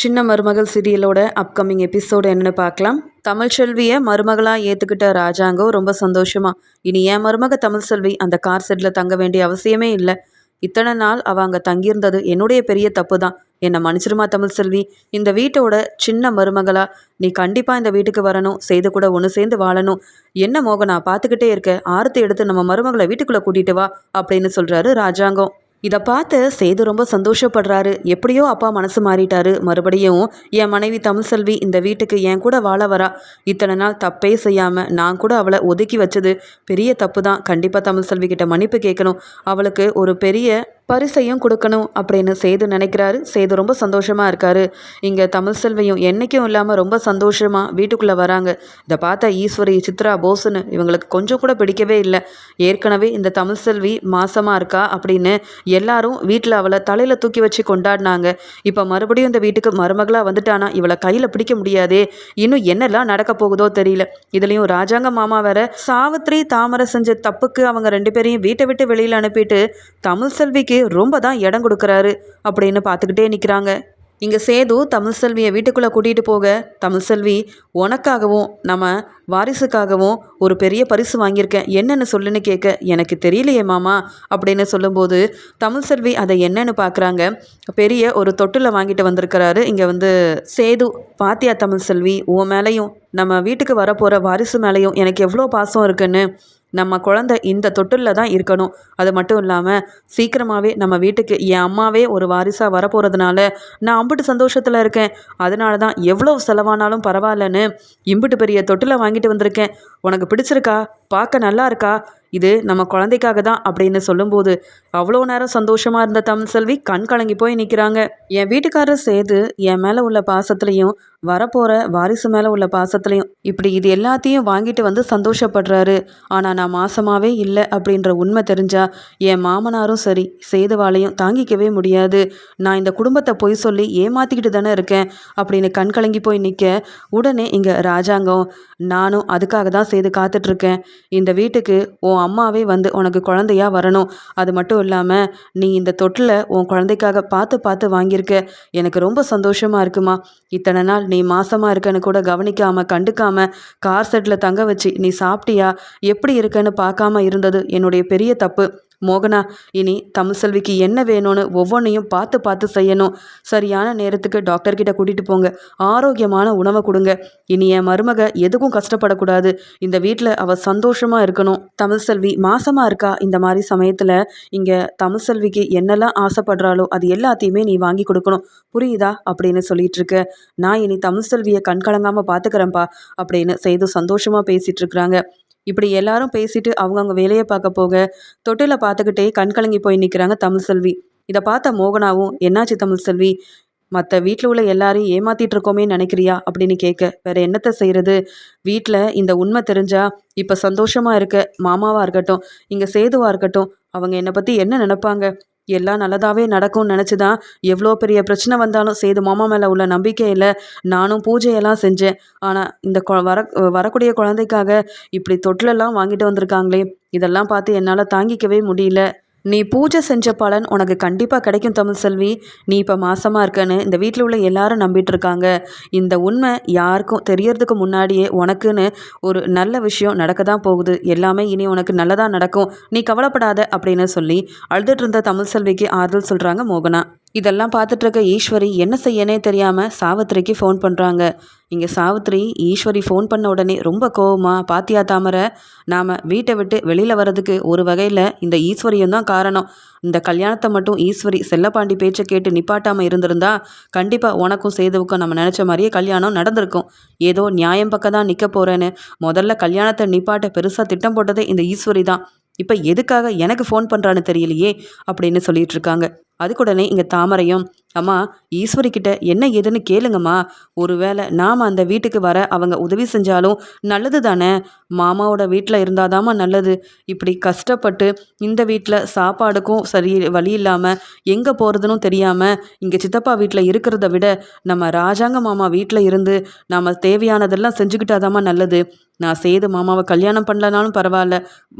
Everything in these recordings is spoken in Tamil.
சின்ன மருமகள் சீரியலோட அப்கமிங் எபிசோடு என்னென்னு பார்க்கலாம். தமிழ் செல்வியை மருமகளாக ஏற்றுக்கிட்ட ராஜாங்கோ ரொம்ப சந்தோஷமா. இனி என் மருமக தமிழ் செல்வி அந்த கார் செட்டில் தங்க வேண்டிய அவசியமே இல்லை. இத்தனை நாள் அவள் அங்கே தங்கியிருந்தது என்னுடைய பெரிய தப்பு தான் என்னை மன்னிச்சிருமா தமிழ் செல்வி? இந்த வீட்டோட சின்ன மருமகளா நீ கண்டிப்பாக இந்த வீட்டுக்கு வரணும். செய்து கூட ஒன்று சேர்ந்து வாழணும். என்ன மோகனா பார்த்துக்கிட்டே இருக்க. ஆரத்தை எடுத்து நம்ம மருமகளை வீட்டுக்குள்ளே கூட்டிகிட்டு வா அப்படின்னு சொல்கிறாரு ராஜாங்கம் இதை பார்த்து சேது ரொம்ப சந்தோஷப்படுறாரு. எப்படியோ அப்பா மனசு மாறிட்டாரு. மறுபடியும் என் மனைவி தமிழ்செல்வி இந்த வீட்டுக்கு என் கூட வாழ வரா. இத்தனை நாள் தப்பே செய்யாமல் நான் கூட அவளை ஒதுக்கி வச்சது பெரிய தப்பு தான் கண்டிப்பாக தமிழ்செல்வி கிட்ட மன்னிப்பு கேட்கணும். அவளுக்கு ஒரு பெரிய பரிசையும் கொடுக்கணும் அப்படின்னு சேது நினைக்கிறாரு. சேது ரொம்ப சந்தோஷமாக இருக்காரு. இங்கே தமிழ் செல்வியும் என்றைக்கும் இல்லாமல் ரொம்ப சந்தோஷமாக வீட்டுக்குள்ளே வராங்க. இதை பார்த்தா ஈஸ்வரி சித்ரா போஸ்னு இவங்களுக்கு கொஞ்சம் கூட பிடிக்கவே இல்லை. ஏற்கனவே இந்த தமிழ் செல்வி மாசமாக இருக்கா அப்படின்னு எல்லாரும் வீட்டில் அவளை தலையில் தூக்கி வச்சு கொண்டாடினாங்க. இப்போ மறுபடியும் இந்த வீட்டுக்கு மருமகளாக வந்துட்டானா? இவளை கையில் பிடிக்க முடியாதே. இன்னும் என்னெல்லாம் நடக்க போகுதோ தெரியல. இதுலேயும் ராஜாங்க மாமா வேற சாவித்ரி தாமரை செஞ்ச தப்புக்கு அவங்க ரெண்டு பேரையும் வீட்டை விட்டு வெளியில் அனுப்பிட்டு தமிழ் செல்விக்கு ரொம்ப தான் இடம் கொடுக்குறாரு அப்படின்னு பார்த்துக்கிட்டே நிற்கிறாங்க இங்கே சேது தமிழ்செல்வியை வீட்டுக்குள்ளே கூட்டிகிட்டு போக தமிழ்செல்வி உனக்காகவும் நம்ம வாரிசுக்காகவும் ஒரு பெரிய பரிசு வாங்கியிருக்கேன். என்னென்னு சொல்லுன்னு கேட்க எனக்கு தெரியலையே மாமா அப்படின்னு சொல்லும்போது தமிழ் செல்வி அதை என்னன்னு பார்க்குறாங்க. பெரிய ஒரு தொட்டில் வாங்கிட்டு வந்திருக்கிறாரு. இங்கே வந்து சேது பாத்தியா தமிழ்செல்வி உன் மேலேயும் நம்ம வீட்டுக்கு வரப்போகிற வாரிசு மேலேயும் எனக்கு எவ்வளோ பாசம் இருக்குன்னு நம்ம குழந்தை இந்த தொட்டிலில் தான் இருக்கணும். அது மட்டும் இல்லாமல் சீக்கிரமாகவே நம்ம வீட்டுக்கு என் அம்மாவே ஒரு வாரிசாக வரப்போகிறதுனால நான் அம்பிட்டு சந்தோஷத்தில் இருக்கேன். அதனால தான் எவ்வளோ செலவானாலும் பரவாயில்லன்னு இம்பிட்டு பெரிய தொட்டிலை வாங்கிட்டு வந்திருக்கேன். உனக்கு பிடிச்சிருக்கா? பார்க்க நல்லா இருக்கா? இது நம்ம குழந்தைக்காக தான் அப்படின்னு சொல்லும்போது அவ்வளோ நேரம் சந்தோஷமாக இருந்த தமிழ் செல்வி கண் கலங்கி போய் நிற்கிறாங்க என் வீட்டுக்காரர் சேது என் மேலே உள்ள பாசத்துலேயும் வரப்போகிற வாரிசு மேலே உள்ள பாசத்துலையும் இப்படி இது எல்லாத்தையும் வாங்கிட்டு வந்து சந்தோஷப்படுறாரு. ஆனால் நான் மாசமாகவே இல்லை அப்படின்ற உண்மை தெரிஞ்சா என் மாமனாரும் சரி சேதுவாலையும் தாங்கிக்கவே முடியாது. நான் இந்த குடும்பத்தை பொய் சொல்லி ஏமாற்றிக்கிட்டு தானே இருக்கேன் அப்படின்னு கண் கலங்கி போய் நிற்க உடனே இங்கே ராஜாங்கம் நானும் அதுக்காக தான் செய்து காத்துட்ருக்கேன். இந்த வீட்டுக்கு உன் அம்மாவே வந்து உனக்கு குழந்தையா வரணும். அது மட்டும் இல்லாமல் நீ இந்த தொட்டில் உன் குழந்தைக்காக பார்த்து பார்த்து வாங்கியிருக்க. எனக்கு ரொம்ப சந்தோஷமாக இருக்குமா. இத்தனை நாள் நீ மாசமாக இருக்கன்னு கூட கவனிக்காமல் கண்டுக்காமல் கார் செட்டில் தங்க வச்சு நீ சாப்பிட்டியா? எப்படி இருக்கன்னு பார்க்காம இருந்தது என்னுடைய பெரிய தப்பு. மோகனா இனி தமிழ்செல்விக்கு என்ன வேணும்னு ஒவ்வொன்றையும் பார்த்து பார்த்து செய்யணும். சரியான நேரத்துக்கு டாக்டர்கிட்ட கூட்டிகிட்டு போங்க. ஆரோக்கியமான உணவை கொடுங்க. இனி என் மருமக எதுக்கும் கஷ்டப்படக்கூடாது. இந்த வீட்டில் அவள் சந்தோஷமாக இருக்கணும். தமிழ்செல்வி மாசமாக இருக்கா? இந்த மாதிரி சமயத்தில் இங்கே தமிழ்செல்விக்கு என்னெல்லாம் ஆசைப்படுறாளோ அது எல்லாத்தையுமே நீ வாங்கி கொடுக்கணும். புரியுதா? அப்படின்னு சொல்லிட்டு இருக்க. நான் இனி தமிழ்செல்வியை கண்கலங்காமல் பார்த்துக்கிறேன்ப்பா அப்படின்னு செய்து சந்தோஷமாக பேசிகிட்டு இருக்கிறாங்க. இப்படி எல்லாரும் பேசிட்டு அவங்கவுங்க வேலையை பார்க்க போக தொட்டில பார்த்துக்கிட்டே கண் கலங்கி போய் நிற்கிறாங்க தமிழ் செல்வி. இதை பார்த்த மோகனாவும் என்னாச்சு தமிழ் செல்வி? மற்ற வீட்டில் உள்ள எல்லாரையும் ஏமாத்திட்டு இருக்கோமே நினைக்கிறியா? அப்படின்னு கேட்க வேற என்னத்தை செய்யறது வீட்டில் இந்த உண்மை தெரிஞ்சா இப்போ சந்தோஷமா இருக்க மாமாவா இருக்கட்டும் இங்கே சேதுவா இருக்கட்டும் அவங்க என்னை பற்றி என்ன நினைப்பாங்க? எல்லாம் நல்லதாகவே நடக்கும்னு நினச்சி தான் எவ்வளோ பெரிய பிரச்சனை வந்தாலும் சேது மாமா மேலே உள்ள நம்பிக்கையில் நானும் பூஜையெல்லாம் செஞ்சேன். ஆனால் இந்த கொ வர வரக்கூடிய குழந்தைக்காக இப்படி தொட்டிலெல்லாம் வாங்கிட்டு வந்திருக்காங்களே இதெல்லாம் பார்த்து என்னால் தாங்கிக்கவே முடியல. நீ பூஜை செஞ்ச பலன் உனக்கு கண்டிப்பாக கிடைக்கும் தமிழ் செல்வி. நீ இப்போ மாசமாக இருக்கன்னு இந்த வீட்டில் உள்ள எல்லாரும் நம்பிட்டு இருக்காங்க இந்த உண்மை யாருக்கும் தெரியறதுக்கு முன்னாடியே உனக்குன்னு ஒரு நல்ல விஷயம் நடக்க தான் போகுது. எல்லாமே இனி உனக்கு நல்லதாக நடக்கும். நீ கவலைப்படாத அப்படின்னு சொல்லி அழுதுட்டு இருந்த தமிழ் செல்விக்கு ஆறுதல் சொல்கிறாங்க மோகனா. இதெல்லாம் பார்த்துட்ருக்க ஈஸ்வரி என்ன செய்யனே தெரியாமல் சாவித்திரிக்கு ஃபோன் பண்ணுறாங்க இங்கே சாவித்திரி ஈஸ்வரி ஃபோன் பண்ண உடனே ரொம்ப கோவமாக பாத்தியா தாமரை நாம் வீட்டை விட்டு வெளியில் வர்றதுக்கு ஒரு வகையில் இந்த ஈஸ்வரியும் தான் காரணம். இந்த கல்யாணத்தை மட்டும் ஈஸ்வரி செல்லப்பாண்டி பேச்சை கேட்டு நிப்பாட்டாமல் இருந்திருந்தா கண்டிப்பாக உனக்கும் சேதுவுக்கும் நம்ம நினச்ச மாதிரியே கல்யாணம் நடந்திருக்கும். ஏதோ நியாயம் பக்கம் தான் நிற்க போகிறேன்னு முதல்ல கல்யாணத்தை நிப்பாட்ட பெருசாக திட்டம் போட்டதே இந்த ஈஸ்வரி தான். இப்போ எதுக்காக எனக்கு ஃபோன் பண்ணுறான்னு தெரியலையே அப்படின்னு சொல்லிட்டு இருக்காங்க. அதுக்குடனே இங்கே தாமரையும் அம்மா ஈஸ்வரி கிட்ட என்ன ஏதுன்னு கேளுங்கம்மா. ஒருவேளை நாம் அந்த வீட்டுக்கு வர அவங்க உதவி செஞ்சாலும் நல்லது தானே. மாமாவோட வீட்டில் இருந்தாதாம்மா நல்லது. இப்படி கஷ்டப்பட்டு இந்த வீட்டில் சாப்பாடுக்கும் சரி வழி இல்லாமல் எங்கே போகிறதுனும் தெரியாமல் இங்கே சித்தப்பா வீட்டில் இருக்கிறத விட நம்ம ராஜாங்க மாமா வீட்டில் இருந்து நாம் தேவையானதெல்லாம் செஞ்சுக்கிட்டாதாம்மா நல்லது. நான் சேது மாமாவை கல்யாணம் பண்ணலனாலும் பரவாயில்ல.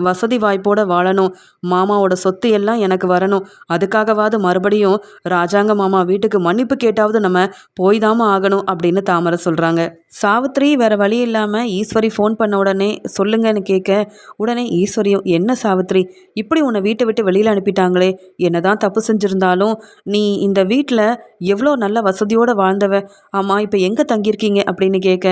வசதி வாய்ப்போடு வாழணும். மாமாவோட சொத்து எல்லாம் எனக்கு வரணும். அதுக்காகவாது மறுபடியும் ராஜாங்க மாமா வீட்டுக்கு மன்னிப்பு கேட்டாவது நம்ம போய் தாமா ஆகணும் அப்படின்னு தாமரை சொல்கிறாங்க சாவித்ரி வேற வழி இல்லாமல் ஈஸ்வரி ஃபோன் பண்ண உடனே சொல்லுங்கன்னு கேட்க உடனே ஈஸ்வரியும் என்ன சாவித்ரி இப்படி உன்னை வீட்டை விட்டு வெளியில் அனுப்பிட்டாங்களே என்னதான் தப்பு செஞ்சுருந்தாலும் நீ இந்த வீட்டில் எவ்வளோ நல்ல வசதியோடு வாழ்ந்தவ ஆமாம் இப்போ எங்கே தங்கியிருக்கீங்க? அப்படின்னு கேட்க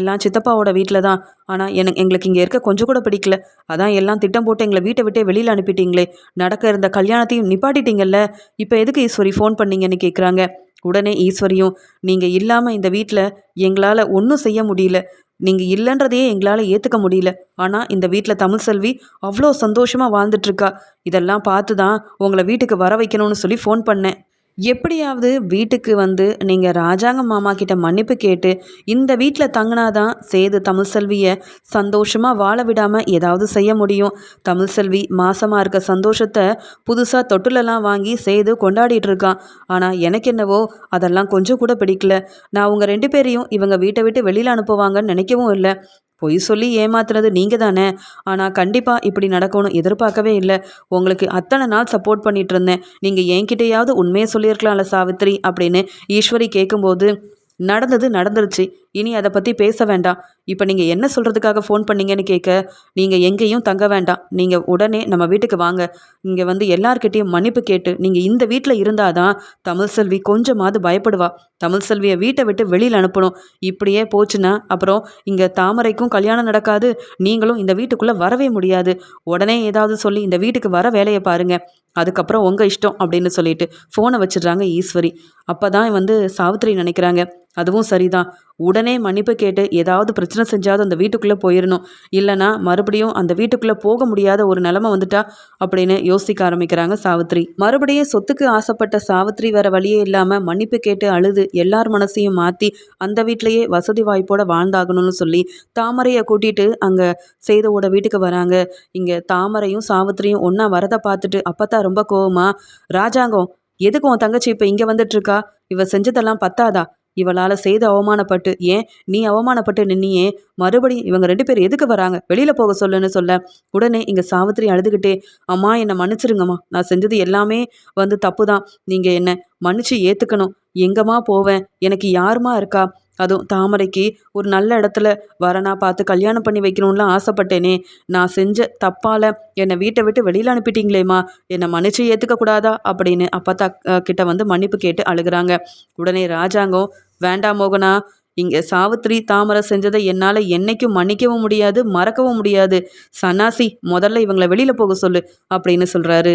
எல்லாம் சித்தப்பாவோட வீட்டில் தான். ஆனால் எனக்கு எங்களுக்கு இங்கே இருக்க கொஞ்சம் கூட பிடிக்கல. அதான் எல்லாம் திட்டம் போட்டு எங்களை வீட்டை விட்டே வெளியில் அனுப்பிட்டீங்களே. நடக்க இருந்த கல்யாணத்தையும் நிப்பாட்டிட்டீங்கல்ல. இப்போ எதுக்கு ஈஸ்வரி ஃபோன் பண்ணீங்கன்னு கேட்குறாங்க உடனே ஈஸ்வரியும் நீங்கள் இல்லாமல் இந்த வீட்டில் எங்களால் ஒன்றும் செய்ய முடியல. நீங்கள் இல்லைன்றதையே எங்களால் ஏற்றுக்க முடியல. ஆனால் இந்த வீட்டில் தமிழ் செல்வி அவ்வளோ சந்தோஷமாக வாழ்ந்துட்டுருக்கா இதெல்லாம் பார்த்து தான் உங்களை வீட்டுக்கு வர வைக்கணும்னு சொல்லி ஃபோன் பண்ணேன். எப்படியாவது வீட்டுக்கு வந்து நீங்கள் ராஜாங்க மாமா கிட்ட மன்னிப்பு கேட்டு இந்த வீட்டில் தங்கினாதான் சேது தமிழ் செல்வியை சந்தோஷமாக வாழ விடாமல் ஏதாவது செய்ய முடியும். தமிழ் செல்வி மாசமாக இருக்க சந்தோஷத்தை புதுசாக தொட்டிலெல்லாம் வாங்கி சேது கொண்டாடிட்டு இருக்கான். ஆனால் எனக்கு என்னவோ அதெல்லாம் கொஞ்சம் கூட பிடிக்கல. நான் அவங்க ரெண்டு பேரையும் இவங்க வீட்டை விட்டு வெளியில் அனுப்புவாங்கன்னு நினைக்கவும் இல்லை. பொய் சொல்லி ஏமாத்துறது நீங்கள் தானே ஆனால் கண்டிப்பாக இப்படி நடக்கணும் எதிர்பார்க்கவே இல்லை. உங்களுக்கு அத்தனை நாள் சப்போர்ட் பண்ணிட்டு இருந்தேன். நீங்கள் என்கிட்டயாவது உண்மையை சொல்லியிருக்கலாம்ல சாவித்ரி அப்படின்னு ஈஸ்வரி கேட்கும்போது நடந்தது நடந்துருச்சு. இனி அதை பற்றி பேச வேண்டாம். இப்போ நீங்கள் என்ன சொல்கிறதுக்காக ஃபோன் பண்ணீங்கன்னு கேட்க நீங்கள் எங்கேயும் தங்க வேண்டாம். நீங்கள் உடனே நம்ம வீட்டுக்கு வாங்க. இங்கே வந்து எல்லார்கிட்டேயும் மன்னிப்பு கேட்டு நீங்கள் இந்த வீட்டில் இருந்தால் தான் தமிழ் செல்வி கொஞ்சமாவது பயப்படுவா. தமிழ் செல்வியை வீட்டை விட்டு வெளியில் அனுப்பணும். இப்படியே போச்சுன்னா அப்புறம் இங்கே தாமரைக்கும் கல்யாணம் நடக்காது. நீங்களும் இந்த வீட்டுக்குள்ளே வரவே முடியாது. உடனே ஏதாவது சொல்லி இந்த வீட்டுக்கு வர வேலையை பாருங்கள் அதுக்கப்புறம் உங்கள் இஷ்டம் அப்படின்னு சொல்லிட்டு ஃபோனை வச்சிடுறாங்க ஈஸ்வரி. அப்போ தான் வந்து சாவித்திரி நினைக்கிறாங்க அதுவும் சரிதான். உடனே மன்னிப்பு கேட்டு ஏதாவது பிரச்சனை செஞ்சாவது அந்த வீட்டுக்குள்ளே போயிடணும் இல்லைனா மறுபடியும் அந்த வீட்டுக்குள்ளே போக முடியாத ஒரு நிலமை வந்துட்டா அப்படின்னு யோசிக்க ஆரம்பிக்கிறாங்க சாவித்ரி மறுபடியும் சொத்துக்கு ஆசைப்பட்ட சாவித்ரி வேற வழியே இல்லாமல் மன்னிப்பு கேட்டு அழுது எல்லார் மனசையும் மாற்றி அந்த வீட்டிலையே வசதி வாய்ப்போட வாழ்ந்தாகணும்னு சொல்லி தாமரையை கூட்டிட்டு அங்கே செய்தவோட வீட்டுக்கு வராங்க. இங்கே தாமரையும் சாவித்திரியும் ஒன்றா வரதை பார்த்துட்டு அப்பத்தான் ரொம்ப கோவமா ராஜாங்கம் எதுக்கு உன் தங்கச்சி இப்போ இங்கே வந்துட்டு இருக்கா இவ செஞ்சதெல்லாம் பத்தாதா? இவளால் செய்து அவமானப்பட்டு ஏன் நீ அவமானப்பட்டு நின்னியே? மறுபடியும் இவங்க ரெண்டு பேர் எதுக்கு வராங்க? வெளியில் போக சொல்லுன்னு சொல்ல. உடனே இங்கே சாவித்திரி அழுதுகிட்டே அம்மா என்னை மன்னிச்சிருங்கம்மா. நான் செஞ்சது எல்லாமே வந்து தப்பு தான் நீங்கள் என்னை மன்னிச்சு ஏற்றுக்கணும் எங்கம்மா போவேன்? எனக்கு யாருமா இருக்கா? அதுவும் தாமரைக்கு ஒரு நல்ல இடத்துல வரனா பார்த்து கல்யாணம் பண்ணி வைக்கணும்லாம் ஆசைப்பட்டேனே. நான் செஞ்ச தப்பால் என்னை வீட்டை விட்டு வெளியில் அனுப்பிட்டீங்களேம்மா. என்னை மன்னிச்சு ஏற்றுக்க கூடாதா? அப்படின்னு அப்பத்தா கிட்ட வந்து மன்னிப்பு கேட்டு அழுகிறாங்க. உடனே ராஜாங்கம் வேண்டாம் மோகனா இங்கே சாவித்ரி தாமரை செஞ்சதை என்னால் என்னைக்கும் மன்னிக்கவும் முடியாது மறக்கவும் முடியாது. சன்னாசி முதல்ல இவங்களை வெளியில் போக சொல்லு அப்படின்னு சொல்கிறாரு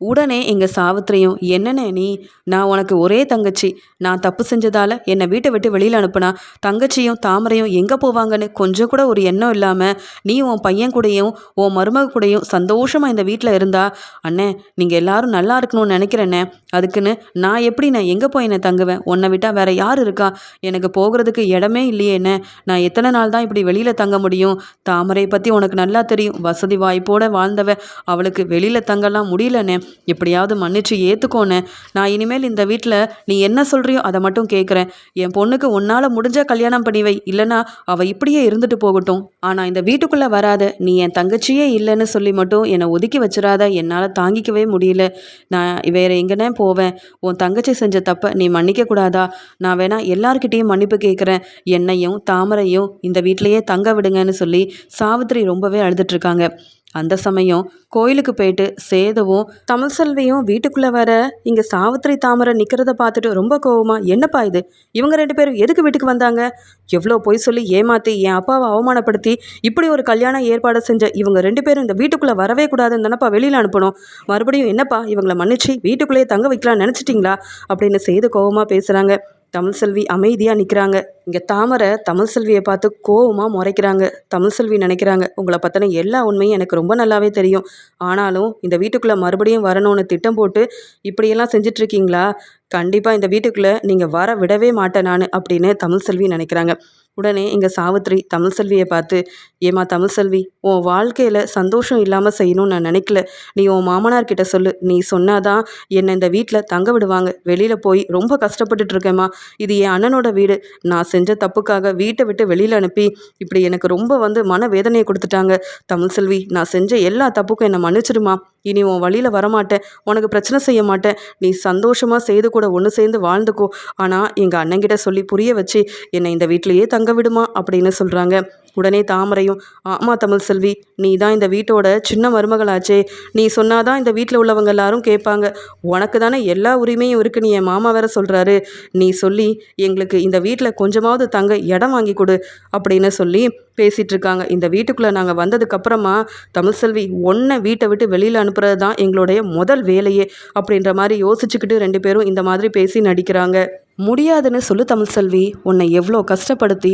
உடனே எங்கள் சாவித்திரியும் என்னென்ன நீ? நான் உனக்கு ஒரே தங்கச்சி. நான் தப்பு செஞ்சதால் என்னை வீட்டை விட்டு வெளியில் அனுப்புனா தங்கச்சியும் தாமரையும் எங்கே போவாங்கன்னு கொஞ்சம் கூட ஒரு எண்ணம் இல்லாமல் நீ உன் பையன் கூடயும் உன் மருமக கூடயும் சந்தோஷமாக இந்த வீட்டில் இருந்தா அண்ணே நீங்கள் எல்லாரும் நல்லா இருக்கணும்னு நினைக்கிறேண்ணே. அதுக்குன்னு நான் எப்படி நான் எங்கே போய் என்னை தங்குவேன்? உன்னை விட்டால் வேற யார் இருக்கா? எனக்கு போகிறதுக்கு இடமே இல்லையே என்ன நான் எத்தனை நாள் தான் இப்படி வெளியில் தங்க முடியும்? தாமரை பற்றி உனக்கு நல்லா தெரியும். வசதி வாய்ப்போடு வாழ்ந்தவ அவளுக்கு வெளியில் தங்கலாம் முடியலண்ணே. எப்படியாவது மன்னிச்சு ஏற்றுக்கோன்னு நான் இனிமேல் இந்த வீட்டில் நீ என்ன சொல்கிறியோ அதை மட்டும் கேட்குறேன் என் பொண்ணுக்கு உன்னால் முடிஞ்ச கல்யாணம் பண்ணி வை. இல்லைனா அவள் இப்படியே இருந்துட்டு போகட்டும். ஆனால் இந்த வீட்டுக்குள்ளே வராத நீ என் தங்கச்சியே இல்லைன்னு சொல்லி மட்டும் என்னை ஒதுக்கி வச்சிடாத என்னால் தாங்கிக்கவே முடியல. நான் வேறு எங்கேனே போவேன். உன் தங்கச்சி செஞ்ச தப்பை நீ மன்னிக்க கூடாதா? நான் வேணா எல்லார்கிட்டேயும் மன்னிப்பு கேட்குறேன் என்னையும் தாமரையும் இந்த வீட்டிலையே தங்க விடுங்கன்னு சொல்லி சாவித்திரி ரொம்பவே அழுதுட்ருக்காங்க அந்த சமயம் கோயிலுக்கு போயிட்டு சேதவும் தமிழ் செல்வியும் வீட்டுக்குள்ளே வர இங்கே சாவித்திரி தாமரை நிற்கிறத பார்த்துட்டு ரொம்ப கோவமாக என்னப்பா இது? இவங்க ரெண்டு பேரும் எதுக்கு வீட்டுக்கு வந்தாங்க? எவ்வளோ பொய் சொல்லி ஏமாற்றி என் அப்பாவை அவமானப்படுத்தி இப்படி ஒரு கல்யாணம் ஏற்பாடு செஞ்ச இவங்க ரெண்டு பேரும் இந்த வீட்டுக்குள்ளே வரவே கூடாதுன்னு தானப்பா வெளியில் அனுப்பணும்? மறுபடியும் என்னப்பா இவங்களை மன்னிச்சு வீட்டுக்குள்ளேயே தங்க வைக்கலாம்னு நினச்சிட்டிங்களா? அப்படின்னு செய்து கோவமாக பேசுகிறாங்க தமிழ் செல்வி அமைதியாக நிற்கிறாங்க இங்கே தாமரை தமிழ் செல்வியை பார்த்து கோவமாக முறைக்கிறாங்க. தமிழ் செல்வி நினைக்கிறாங்க உங்களை பற்றின எல்லா உண்மையும் எனக்கு ரொம்ப நல்லாவே தெரியும். ஆனாலும் இந்த வீட்டுக்குள்ளே மறுபடியும் வரணும்னு திட்டம் போட்டு இப்படியெல்லாம் செஞ்சிட்ருக்கீங்களா? கண்டிப்பாக இந்த வீட்டுக்குள்ளே நீங்கள் வர விடவே மாட்டேன் நான் அப்படின்னு தமிழ் செல்வி நினைக்கிறாங்க. உடனே இங்கே சாவித்ரி தமிழ் செல்வியை பார்த்து ஏமா தமிழ் செல்வி உன் வாழ்க்கையில் சந்தோஷம் இல்லாமல் செய்யணும்னு நான் நினைக்கல. நீ உன் மாமனார்கிட்ட சொல்லு. நீ சொன்னாதான் என்னை இந்த வீட்டில் தங்க விடுவாங்க. வெளியில் போய் ரொம்ப கஷ்டப்பட்டுட்டு இருக்கேம்மா இது என் அண்ணனோட வீடு. நான் செஞ்ச தப்புக்காக வீட்டை விட்டு வெளியில் அனுப்பி இப்படி எனக்கு ரொம்ப வந்து மன வேதனையை கொடுத்துட்டாங்க. தமிழ் செல்வி நான் செஞ்ச எல்லா தப்புக்கும் என்னை மன்னிச்சிடுமா? இனி உன் வழியில் வரமாட்டேன். உனக்கு பிரச்சனை செய்ய மாட்டேன். நீ சந்தோஷமாக செய்து கூட ஒன்று சேர்ந்து வாழ்ந்துக்கோ. ஆனால் எங்கள் அண்ணங்கிட்ட சொல்லி புரிய வச்சு என்னை இந்த வீட்டிலையே தங்க விடுமா? அப்படின்னு சொல்கிறாங்க உடனே தாமரையும் ஆமாம் தமிழ் செல்வி நீ தான் இந்த வீட்டோட சின்ன மருமகளாச்சே. நீ சொன்னாதான் இந்த வீட்டில் உள்ளவங்க எல்லாரும் கேட்பாங்க. உனக்கு தானே எல்லா உரிமையும் இருக்குன்னு என் மாமா வேற சொல்கிறாரு நீ சொல்லி எங்களுக்கு இந்த வீட்டில் கொஞ்சமாவது தங்க இடம் வாங்கி கொடு. அப்படின்னு சொல்லி பேசிகிட்டு இருக்காங்க இந்த வீட்டுக்குள்ளே நாங்கள் வந்ததுக்கப்புறமா தமிழ்செல்வி ஒன்றை வீட்டை விட்டு வெளியில் அனுப்புறது தான் எங்களுடைய முதல் வேலையே அப்படின்ற மாதிரி யோசிச்சுக்கிட்டு ரெண்டு பேரும் இந்த மாதிரி பேசி நடிக்கிறாங்க. முடியாதுன்னு சொல்லு தமிழ் செல்வி. உன்னை எவ்வளோ கஷ்டப்படுத்தி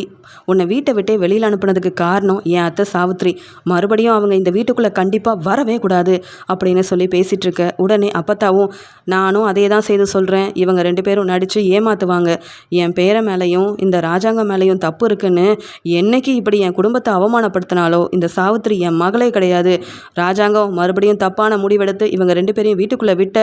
உன்னை வீட்டை விட்டே வெளியில் அனுப்புனதுக்கு காரணம் என் அத்தை சாவித்ரி. மறுபடியும் அவங்க இந்த வீட்டுக்குள்ளே கண்டிப்பாக வரவே கூடாது அப்படின்னு சொல்லி பேசிகிட்டு இருக்க. உடனே அப்பத்தாவும் நானும் அதே தான் செய்து சொல்கிறேன் இவங்க ரெண்டு பேரும் நடித்து ஏமாற்றுவாங்க என் பேரை மேலேயும் இந்த ராஜாங்கம் மேலேயும் தப்பு இருக்குன்னு என்னைக்கு இப்படி என் குடும்பத்தை அவமானப்படுத்தினாலோ இந்த சாவித்ரி என் மகளே கிடையாது. ராஜாங்கம் மறுபடியும் தப்பான முடிவெடுத்து இவங்க ரெண்டு பேரையும் வீட்டுக்குள்ளே விட்ட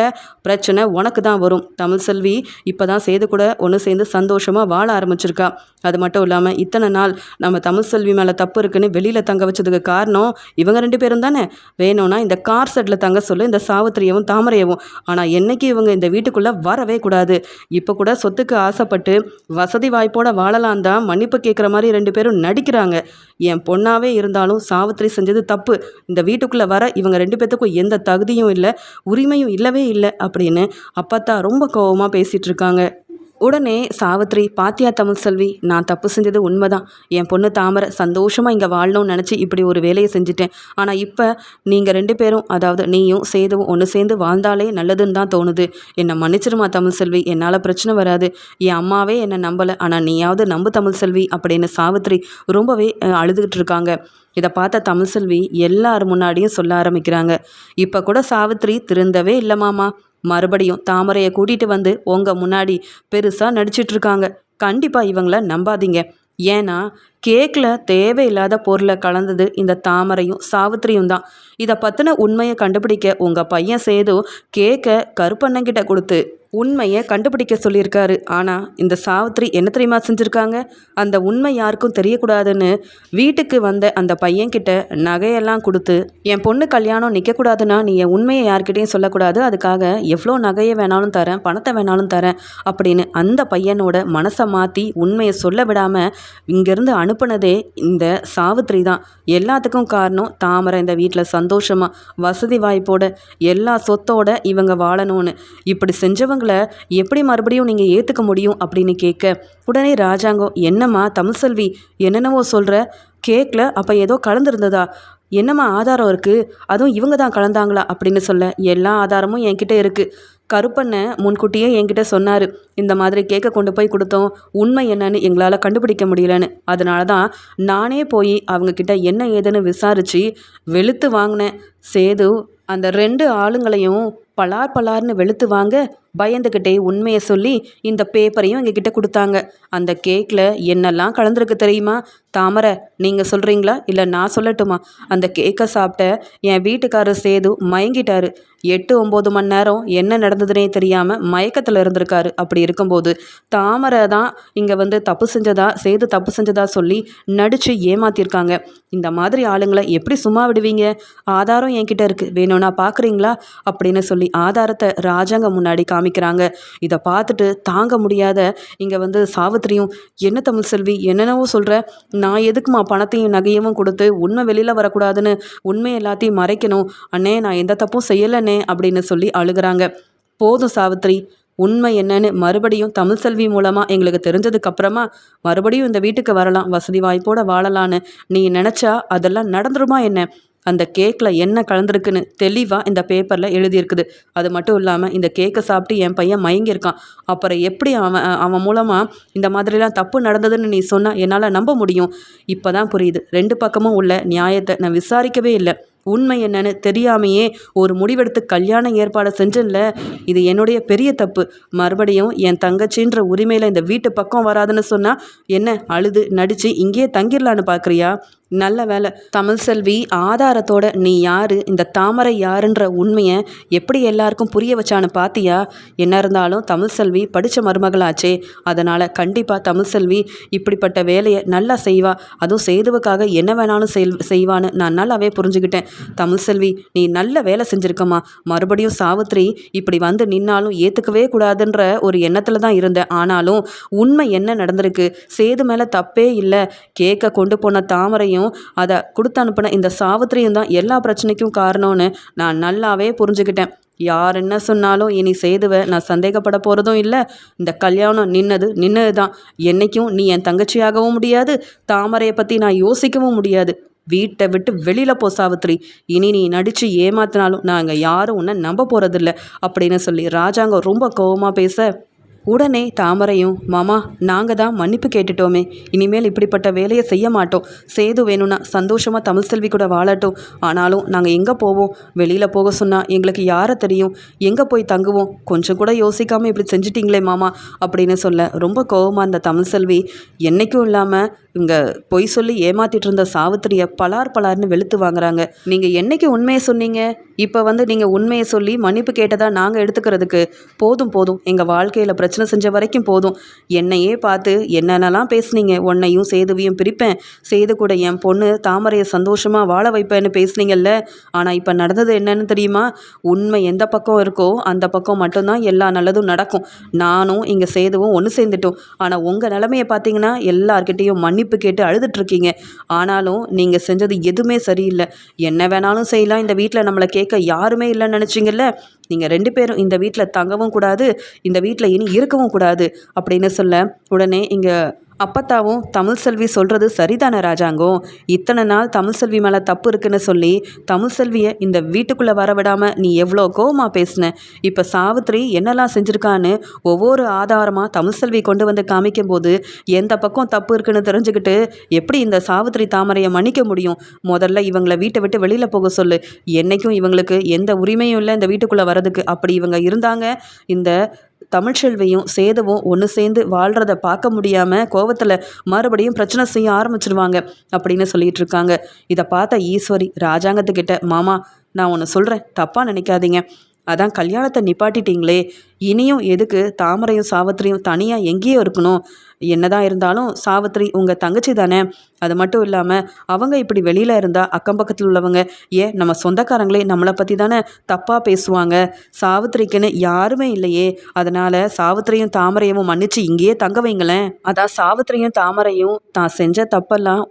பிரச்சனை உனக்கு தான் வரும். தமிழ் செல்வி இப்போ தான் செய்து கூட ஒன்று சேர்ந்து சந்தோஷமாக வாழ ஆரம்பிச்சிருக்கா. அது மட்டும் இல்லாமல் இத்தனை நாள் நம்ம தமிழ் செல்வி மேலே தப்பு இருக்குன்னு வெளியில் தங்க வச்சதுக்கு காரணம் இவங்க ரெண்டு பேரும் தானே. வேணும்னா இந்த கார் செட்டில் தங்க சொல்லு இந்த சாவித்திரியவும் தாமரையவும். ஆனால் என்றைக்கு இவங்க இந்த வீட்டுக்குள்ளே வரவே கூடாது. இப்போ கூட சொத்துக்கு ஆசைப்பட்டு வசதி வாய்ப்போட வாழலாம் தான் மன்னிப்பு கேட்குற மாதிரி ரெண்டு பேரும் நடிக்கிறாங்க. என் பொண்ணாவே இருந்தாலும் சாவித்திரி செஞ்சது தப்பு. இந்த வீட்டுக்குள்ளே வர இவங்க ரெண்டு பேர்த்துக்கும் எந்த தகுதியும் இல்லை உரிமையும் இல்லவே இல்லை அப்படின்னு அப்பத்தா ரொம்ப கோவமாக பேசிகிட்டு இருக்காங்க. உடனே சாவித்ரி பாத்தியா தமிழ் செல்வி நான் தப்பு செஞ்சது உண்மைதான். என் பொண்ணு தாமரை சந்தோஷமாக இங்கே வாழணும்னு நினச்சி இப்படி ஒரு வேலையை செஞ்சுட்டேன். ஆனால் இப்போ நீங்கள் ரெண்டு பேரும் அதாவது நீயும் சேதுவும் ஒன்று சேர்ந்து வாழ்ந்தாலே நல்லதுன்னு தான் தோணுது. என்னை மன்னிச்சிருமா தமிழ் செல்வி என்னால் பிரச்சனை வராது. என் அம்மாவே என்னை நம்பலை. ஆனால் நீயாவது நம்பு தமிழ் செல்வி அப்படின்னு சாவித்ரி ரொம்பவே அழுதுகிட்டு இருக்காங்க. இதை பார்த்த தமிழ்செல்வி எல்லார் முன்னாடியும் சொல்ல ஆரம்பிக்கிறாங்க. இப்போ கூட சாவித்ரி திருந்தவே இல்லை மாமா. மறுபடியும் தாமரையை கூட்டிகிட்டு வந்து உங்கள் முன்னாடி பெருசாக நடிச்சிட்ருக்காங்க கண்டிப்பாக இவங்கள நம்பாதீங்க. ஏன்னா கேக்கில் தேவையில்லாத பொருளை கலந்தது இந்த தாமரையும் சாவித்திரியும் தான் இதை பற்றின உண்மையை கண்டுபிடிக்க உங்கள் பையன் சேது கேக்கை கருப்பண்ணங்கிட்ட கொடுத்து உண்மையை கண்டுபிடிக்க சொல்லியிருக்காரு. ஆனால் இந்த சாவித்ரி என்ன தெரியுமா செஞ்சுருக்காங்க? அந்த உண்மை யாருக்கும் தெரியக்கூடாதுன்னு வீட்டுக்கு வந்த அந்த பையன்கிட்ட நகையெல்லாம் கொடுத்து என் பொண்ணு கல்யாணம் நிற்கக்கூடாதுன்னா நீ என் உண்மையை யார்கிட்டையும் சொல்லக்கூடாது. அதுக்காக எவ்வளோ நகையை வேணாலும் தரேன் பணத்தை வேணாலும் தரேன் அப்படின்னு அந்த பையனோட மனசை மாற்றி உண்மையை சொல்ல விடாமல் இங்கேருந்து அனுப்புனதே இந்த சாவித்ரி தான். எல்லாத்துக்கும் காரணம் தாமரை இந்த வீட்டில் சந்தோஷமாக வசதி வாய்ப்போட எல்லா சொத்தோட இவங்க வாழணும்னு. இப்படி செஞ்சவங்களை எப்படி மறுபடியும் நீங்கள் ஏற்றுக்க முடியும் அப்படின்னு கேட்க உடனே ராஜாங்கம் என்னம்மா தமிழ்செல்வி என்னென்னவோ சொல்கிற கேக்கில் அப்போ ஏதோ கலந்துருந்ததா? என்னம்மா ஆதாரம் இருக்குது அதுவும் இவங்க தான் கலந்தாங்களா? அப்படின்னு சொல்ல எல்லா ஆதாரமும் என்கிட்ட இருக்குது கருப்பண்ணை முன்கூட்டியே என்கிட்ட சொன்னார். இந்த மாதிரி கேக்கை கொண்டு போய் கொடுத்தோம். உண்மை என்னன்னு எங்களால் கண்டுபிடிக்க முடியலன்னு. அதனால தான் நானே போய் அவங்கக்கிட்ட என்ன ஏதுன்னு விசாரித்து வெளுத்து வாங்கினேன். சேது அந்த ரெண்டு ஆளுங்களையும் பலார் பலார்னு வெளுத்து வாங்க. பயந்துக்கிட்டே உண்மையை சொல்லி இந்த பேப்பரையும் எங்ககிட்ட கொடுத்தாங்க. அந்த கேக்கில் என்னெல்லாம் கலந்துருக்கு தெரியுமா? தாமரை நீங்கள் சொல்கிறீங்களா இல்லை நான் சொல்லட்டுமா? அந்த கேக்கை சாப்பிட்ட என் வீட்டுக்காரர் சேது மயங்கிட்டாரு. எட்டு ஒம்பது மணி நேரம் என்ன நடந்ததுனே தெரியாமல் மயக்கத்தில் இருந்திருக்காரு. அப்படி இருக்கும்போது தாமரை தான் இங்கே வந்து தப்பு செஞ்சதா? சேது தப்பு செஞ்சதா சொல்லி நடித்து ஏமாத்திருக்காங்க. இந்த மாதிரி ஆளுங்களை எப்படி சும்மா விடுவீங்க? ஆதாரம் என்கிட்ட இருக்குது வேணும்னா பார்க்குறீங்களா அப்படின்னு சொல்லி ஆதாரத்தை ராஜாங்க முன்னாடி காமி காமிக்கிறாங்க இதை பார்த்துட்டு தாங்க முடியாத இங்கே வந்து சாவித்திரியும் என்ன தமிழ் செல்வி என்னென்னவோ சொல்கிற நான் எதுக்குமா பணத்தையும் நகையவும் கொடுத்து உண்மை வெளியில் வரக்கூடாதுன்னு உண்மை எல்லாத்தையும் மறைக்கணும்? அண்ணே நான் எந்த தப்பும் செய்யலைண்ணே அப்படின்னு சொல்லி அழுகிறாங்க. போதும் சாவித்ரி உண்மை என்னன்னு மறுபடியும் தமிழ் செல்வி மூலமாக எங்களுக்கு தெரிஞ்சதுக்கப்புறமா மறுபடியும் இந்த வீட்டுக்கு வரலாம். வசதி வாய்ப்போடு வாழலான்னு. நீ நினச்சா அதெல்லாம் நடந்துருமா என்ன? அந்த கேக்கில் என்ன கலந்துருக்குன்னு தெளிவாக இந்த பேப்பரில் எழுதியிருக்குது. அது மட்டும் இல்லாமல் இந்த கேக்கை சாப்பிட்டு என் பையன் மயங்கியிருக்கான். அப்புறம் எப்படி அவன் அவன் மூலமாக இந்த மாதிரிலாம் தப்பு நடந்ததுன்னு நீ சொன்னால் என்னால் நம்ப முடியும்? இப்போ தான் புரியுது. ரெண்டு பக்கமும் உள்ள நியாயத்தை நான் விசாரிக்கவே இல்லை. உண்மை என்னன்னு தெரியாமையே ஒரு முடிவெடுத்து கல்யாண ஏற்பாடு செஞ்சேன்ல இது என்னுடைய பெரிய தப்பு. மறுபடியும் என் தங்கச்சின்ற உரிமையில் இந்த வீட்டு பக்கம் வராதுன்னு சொன்னால் என்ன அழுது நடித்து இங்கேயே தங்கிடலான்னு பார்க்குறியா நல்ல வேலை. தமிழ் செல்வி ஆதாரத்தோட நீ யாரு? இந்த தாமரை யாருன்ற உண்மையை எப்படி எல்லாருக்கும் புரிய வச்சான்னு பாத்தியா? என்ன இருந்தாலும் தமிழ் செல்வி படித்த மருமகளாச்சே. அதனால் கண்டிப்பாக தமிழ் செல்வி இப்படிப்பட்ட வேலையை நல்லா செய்வா. அதுவும் சேதுவுக்காக என்ன வேணாலும் செய் செய்வான்னு நான் நல்லாவே புரிஞ்சுக்கிட்டேன். தமிழ் செல்வி நீ நல்ல வேலை செஞ்சுருக்கம்மா. மறுபடியும் சாவித்ரி இப்படி வந்து நின்னாலும் ஏற்றுக்கவே கூடாதுன்ற ஒரு எண்ணத்தில் தான் இருந்தேன். ஆனாலும் உண்மை என்ன நடந்திருக்கு? சேது மேலே தப்பே இல்லை. கேட்க கொண்டு போன தாமரையும் அதை கொடுத்து அனுப்பின இந்த சாவித்திரியும் தான் எல்லா பிரச்சனைக்கும் காரணம்னு நான் நல்லாவே புரிஞ்சுக்கிட்டேன். யார் என்ன சொன்னாலும் இனி செய்துவ நான் சந்தேகப்பட போகிறதும் இல்லை. இந்த கல்யாணம் நின்னது நின்னது தான். என்றைக்கும் நீ என் தங்கச்சியாகவும் முடியாது தாமரையை பற்றி நான் யோசிக்கவும் முடியாது. வீட்டை விட்டு வெளியில் போ சாவித்ரி இனி நீ நடித்து ஏமாத்தினாலும் நாங்கள் யாரும் உன்னை நம்ப போகிறதில்ல அப்படின்னு சொல்லி ராஜாங்க ரொம்ப கோவமாக பேச உடனே தாமரையும் மாமா நாங்கள் தான் மன்னிப்பு கேட்டுட்டோமே. இனிமேல் இப்படிப்பட்ட வேலையை செய்ய மாட்டோம். சேது வேணும்னா சந்தோஷமாக தமிழ் செல்வி கூட வாழட்டும். ஆனாலும் நாங்கள் எங்கே போவோம்? வெளியில் போக சொன்னால் எங்களுக்கு யாரை தெரியும்? எங்கே போய் தங்குவோம்? கொஞ்சம் கூட யோசிக்காமல் இப்படி செஞ்சிட்டிங்களே மாமா அப்படின்னு சொல்ல ரொம்ப கோவமாக இருந்த தமிழ் செல்வி என்றைக்கும் இல்லாமல் இங்கே பொய் சொல்லி ஏமாத்திட்டு இருந்த சாவித்திரியை பலார் பலார்னு வெளுத்து வாங்குறாங்க. நீங்கள் என்னைக்கு உண்மையை சொன்னீங்க? இப்போ வந்து நீங்கள் உண்மையை சொல்லி மன்னிப்பு கேட்டதாக நாங்கள் எடுத்துக்கிறதுக்கு போதும் போதும். எங்கள் வாழ்க்கையில் பிரச்சனை செஞ்ச வரைக்கும் போதும். என்னையே பார்த்து என்னென்னலாம் பேசுனீங்க? உன்னையும் சேதுவையும் பிரிப்பேன். சேது கூட என் பொண்ணு தாமரையை சந்தோஷமாக வாழ வைப்பேன்னு பேசுனீங்கல்ல. ஆனால் இப்போ நடந்தது என்னன்னு தெரியுமா? உண்மை எந்த பக்கம் இருக்கோ அந்த பக்கம் மட்டும்தான் எல்லா நல்லதும் நடக்கும். நானும் இங்கே சேதுவும் ஒன்று சேர்ந்துட்டோம். ஆனால் உங்கள் நிலமையை பார்த்தீங்கன்னா எல்லார்கிட்டேயும் மன்னிப்பு கேட்டு அழுதுட்ருக்கீங்க ஆனாலும் நீங்கள் செஞ்சது எதுவுமே சரியில்லை. என்ன வேணாலும் செய்யலாம். இந்த வீட்டில் நம்மளை கேட்க யாருமே இல்லைன்னு நினச்சிங்கல்ல? நீங்கள் ரெண்டு பேரும் இந்த வீட்டில் தங்கவும் கூடாது இந்த வீட்டில் இனி இருக்கவும் கூடாது அப்படின்னு சொல்ல உடனே இங்கே அப்பத்தாவும் தமிழ் செல்வி சொல்கிறது சரிதானே ராஜாங்கோ? இத்தனை நாள் தமிழ் செல்வி மேலே தப்பு இருக்குன்னு சொல்லி தமிழ் செல்வியை இந்த வீட்டுக்குள்ளே வர விடாமல் நீ எவ்வளோ கோவமாக பேசின? இப்போ சாவித்ரி என்னெல்லாம் செஞ்சுருக்கான்னு ஒவ்வொரு ஆதாரமாக தமிழ் செல்வி கொண்டு வந்து காமிக்கும்போது எந்த பக்கம் தப்பு இருக்குன்னு தெரிஞ்சுக்கிட்டு எப்படி இந்த சாவித்ரி தாமரையை மன்னிக்க முடியும்? முதல்ல இவங்களை வீட்டை விட்டு வெளியில் போக சொல்லு. என்றைக்கும் இவங்களுக்கு எந்த உரிமையும் இல்லை இந்த வீட்டுக்குள்ளே வர்றதுக்கு அப்படி இவங்க இருந்தாங்க. இந்த தமிழ்ச்செல்வியும் சேதவும் ஒன்று சேர்ந்து வாழ்கிறத பார்க்க முடியாமல் கோவத்தில் மறுபடியும் பிரச்சனை செய்ய ஆரம்பிச்சிருவாங்க அப்படின்னு சொல்லிட்டு இருக்காங்க. இதை பார்த்த ஈஸ்வரி ராஜாங்கத்துக்கிட்ட மாமா நான் ஒன்று சொல்கிறேன் தப்பாக நினைக்காதீங்க. அதான் கல்யாணத்தை நிப்பாட்டிட்டீங்களே. இனியும் எதுக்கு தாமரையும் சாவத்திரியும் தனியாக எங்கேயோ இருக்கணும். என்னதான் இருந்தாலும் சாவித்ரி உங்கள் தங்கச்சி தானே. அது மட்டும் இல்லாமல் அவங்க இப்படி வெளியில் இருந்தால் அக்கம் பக்கத்தில் உள்ளவங்க ஏன் நம்ம சொந்தக்காரங்களே நம்மளை பற்றி தானே தப்பாக பேசுவாங்க? சாவித்திரிக்குன்னு யாருமே இல்லையே. அதனால் சாவித்திரியும் தாமரையும் மன்னிச்சு இங்கேயே தங்க வைங்களேன். அதான் சாவித்திரியும் தாமரையும் தான் செஞ்ச தப்பெல்லாம்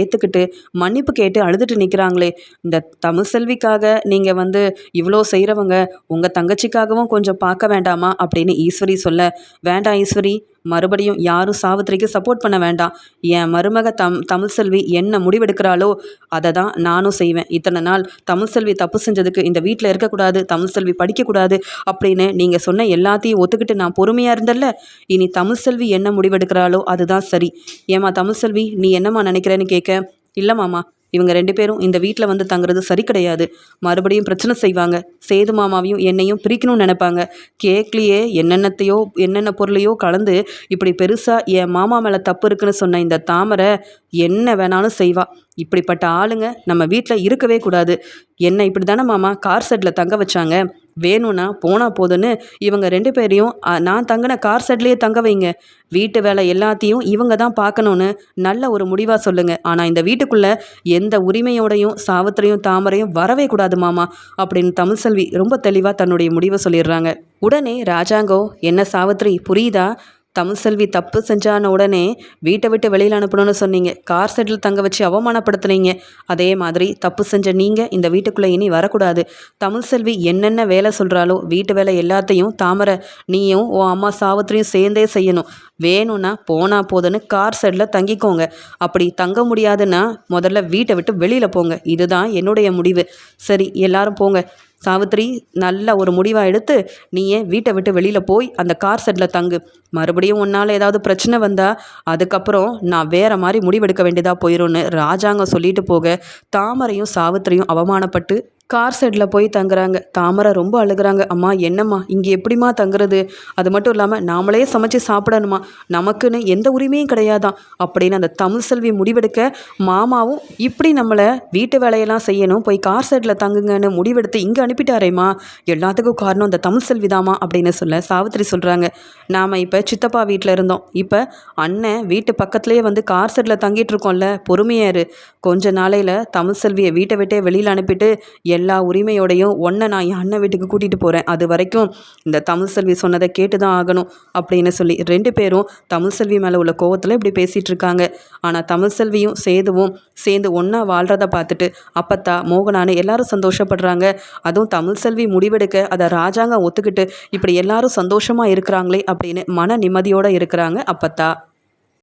ஏற்றுக்கிட்டு மன்னிப்பு கேட்டு அழுதுட்டு நிற்கிறாங்களே இந்த தமிழ் செல்விக்காக நீங்கள் வந்து இவ்வளோ செய்கிறவங்க உங்கள் தங்கச்சிக்காகவும் கொஞ்சம் பார்க்க வேண்டாமா? அப்படின்னு ஈஸ்வரி சொல்ல வேண்டாம் ஈஸ்வரி. மறுபடியும் யாரும் சாவித்திரிக்கு சப்போர்ட் பண்ண வேண்டாம். என் மருமக தம் தமிழ்செல்வி என்ன முடிவெடுக்கிறாளோ அதை தான் நானும் செய்வேன். இத்தனை நாள் தமிழ் செல்வி தப்பு செஞ்சதுக்கு இந்த வீட்டில் இருக்கக்கூடாது தமிழ் செல்வி படிக்கக்கூடாது அப்படின்னு நீங்கள் சொன்ன எல்லாத்தையும் ஒத்துக்கிட்டு நான் பொறுமையாக இருந்தல்ல இனி தமிழ் செல்வி என்ன முடிவெடுக்கிறாளோ அதுதான் சரி. ஏமா தமிழ் செல்வி நீ என்னம்மா நினைக்கிறேன்னு கேட்க? இல்லை மாமா இவங்க ரெண்டு பேரும் இந்த வீட்டில் வந்து தங்குறது சரி கிடையாது. மறுபடியும் பிரச்சனை செய்வாங்க. சேது மாமாவையும் என்னையும் பிரிக்கணும்னு நினைப்பாங்க. கேக்லேயே என்னென்னத்தையோ என்னென்ன பொருளையோ கலந்து இப்படி பெருசாக என் மாமா மேலே தப்பு இருக்குன்னு சொன்ன இந்த தாமரை என்ன வேணாலும் செய்வா. இப்படிப்பட்ட ஆளுங்க நம்ம வீட்டில் இருக்கவே கூடாது. என்ன இப்படி தானே மாமா கார் செட்டில் தங்க வச்சாங்க. வேணும்னா போனால் போதுன்னு இவங்க ரெண்டு பேரையும் நான் தங்கின கார் செட்லேயே தங்க வைங்க. வீட்டு வேலை எல்லாத்தையும் இவங்க தான் பார்க்கணுன்னு நல்ல ஒரு முடிவாக சொல்லுங்கள் ஆனால் இந்த வீட்டுக்குள்ளே எந்த உரிமையோடையும் சாவித்திரையும் தாமரையும் வரவே கூடாது மாமா அப்படின்னு தமிழ்செல்வி ரொம்ப தெளிவாக தன்னுடைய முடிவை சொல்லிடுறாங்க. உடனே ராஜாங்கோ என்ன சாவித்ரி புரியுதா? தமிழ்செல்வி தப்பு செஞ்சான உடனே வீட்டை விட்டு வெளியில் அனுப்பணும்னு சொன்னீங்க. கார் செட்டில் தங்க வச்சு அவமானப்படுத்துனீங்க. அதே மாதிரி தப்பு செஞ்ச நீங்கள் இந்த வீட்டுக்குள்ளே இனி வரக்கூடாது. தமிழ்செல்வி என்னென்ன வேலை சொல்கிறாலோ வீட்டு வேலை எல்லாத்தையும் தாமரை நீயும் உன் அம்மா சாவத்திரியும் சேர்ந்தே செய்யணும். வேணும்னா போனால் போதுன்னு கார் செட்டில் தங்கிக்கோங்க. அப்படி தங்க முடியாதுன்னா முதல்ல வீட்டை விட்டு வெளியில் போங்க. இதுதான் என்னுடைய முடிவு. சரி எல்லாரும் போங்க. சாவித்ரி நல்ல ஒரு முடிவாக எடுத்து நீயே வீட்டை விட்டு வெளியில் போய் அந்த கார் செட்டில் தங்கு. மறுபடியும் உன்னால் ஏதாவது பிரச்சனை வந்தால் அதுக்கப்புறம் நான் வேறு மாதிரி முடிவெடுக்க வேண்டியதாக போயிடும்னு ராஜாங்கம் சொல்லிட்டு போக தாமரையும் சாவித்திரியும் அவமானப்பட்டு கார் சைடில் போய் தங்குறாங்க. தாமரை ரொம்ப அழுகுறாங்க. அம்மா என்னம்மா? இங்கே எப்படிம்மா தங்குறது? அது மட்டும் இல்லாமல் நாமளே சமைச்சு சாப்பிடணுமா? நமக்குன்னு எந்த உரிமையும் கிடையாதான் அப்படின்னு அந்த தமிழ் செல்வி முடிவெடுக்க மாமாவும் இப்படி நம்மளை வீட்டு வேலையெல்லாம் செய்யணும் போய் கார் சைடில் தங்குங்கன்னு முடிவெடுத்து இங்கே அனுப்பிட்டாரேம்மா. எல்லாத்துக்கும் காரணம் அந்த தமிழ் செல்வி தாமா அப்படின்னு சொல்ல சாவித்திரி சொல்கிறாங்க நாம் இப்போ சித்தப்பா வீட்டில் இருந்தோம். இப்போ அண்ணன் வீட்டு பக்கத்துலேயே வந்து கார் சைடில் தங்கிட்டு இருக்கோம்ல. பொறுமையாரு கொஞ்ச நாளையில் தமிழ் செல்வியை வீட்டை விட்டே வெளியில் அனுப்பிட்டு எல்லா உரிமையோடையும் ஒன்றை நான் என் அண்ணன் வீட்டுக்கு கூட்டிகிட்டு போகிறேன் அது வரைக்கும் இந்த தமிழ் செல்வி சொன்னதை கேட்டு தான் ஆகணும் அப்படின்னு சொல்லி ரெண்டு பேரும் தமிழ் செல்வி மேலே உள்ள கோவத்தில் இப்படி பேசிகிட்டு இருக்காங்க. ஆனால் தமிழ் செல்வியும் சேதுவும் சேர்ந்து ஒன்றா வாழ்கிறத பார்த்துட்டு அப்பத்தா மோகனானு எல்லாரும் சந்தோஷப்படுறாங்க. அதுவும் தமிழ் செல்வி முடிவெடுக்க அதை ராஜாங்க ஒத்துக்கிட்டு இப்படி எல்லாரும் சந்தோஷமாக இருக்கிறாங்களே அப்படின்னு மன நிம்மதியோடு இருக்கிறாங்க அப்பத்தா.